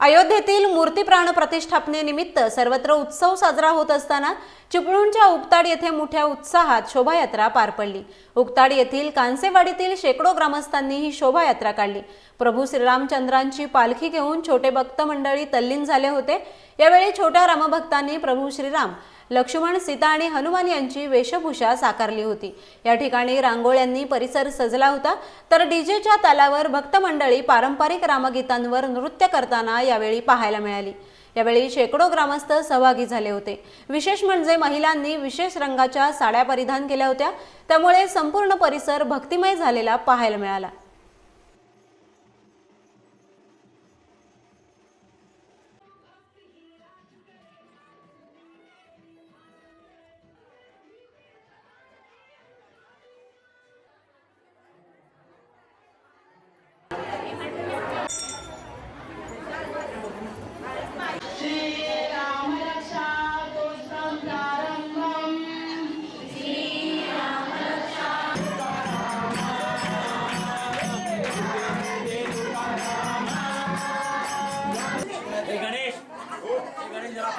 अयोध्येतील मूर्तीप्राण प्रतिष्ठापनेनिमित्त सर्वत्र उत्सव साजरा होत असताना चिपळूणच्या उक्ताड येथे मोठ्या उत्साहात शोभायात्रा पार पडली. उक्ताड येथील कांसेवाडीतील शेकडो ग्रामस्थांनी ही शोभायात्रा काढली. प्रभू श्रीरामचंद्रांची पालखी घेऊन छोटे भक्त मंडळी तल्लीन झाले होते. यावेळी छोट्या रामभक्तांनी प्रभू श्रीराम लक्ष्मण सीता आणि हनुमान यांची वेशभूषा साकारली होती. या ठिकाणी रांगोळ्यांनी परिसर सजला होता. तर डीजेच्या तालावर भक्तमंडळी पारंपरिक रामगीतांवर नृत्य करताना यावेळी पाहायला मिळाली. यावेळी शेकडो ग्रामस्थ सहभागी झाले होते. विशेष म्हणजे महिलांनी विशेष रंगाच्या साड्या परिधान केल्या होत्या. त्यामुळे संपूर्ण परिसर भक्तिमय झालेला पाहायला मिळाला. गणेश. गणेश जरा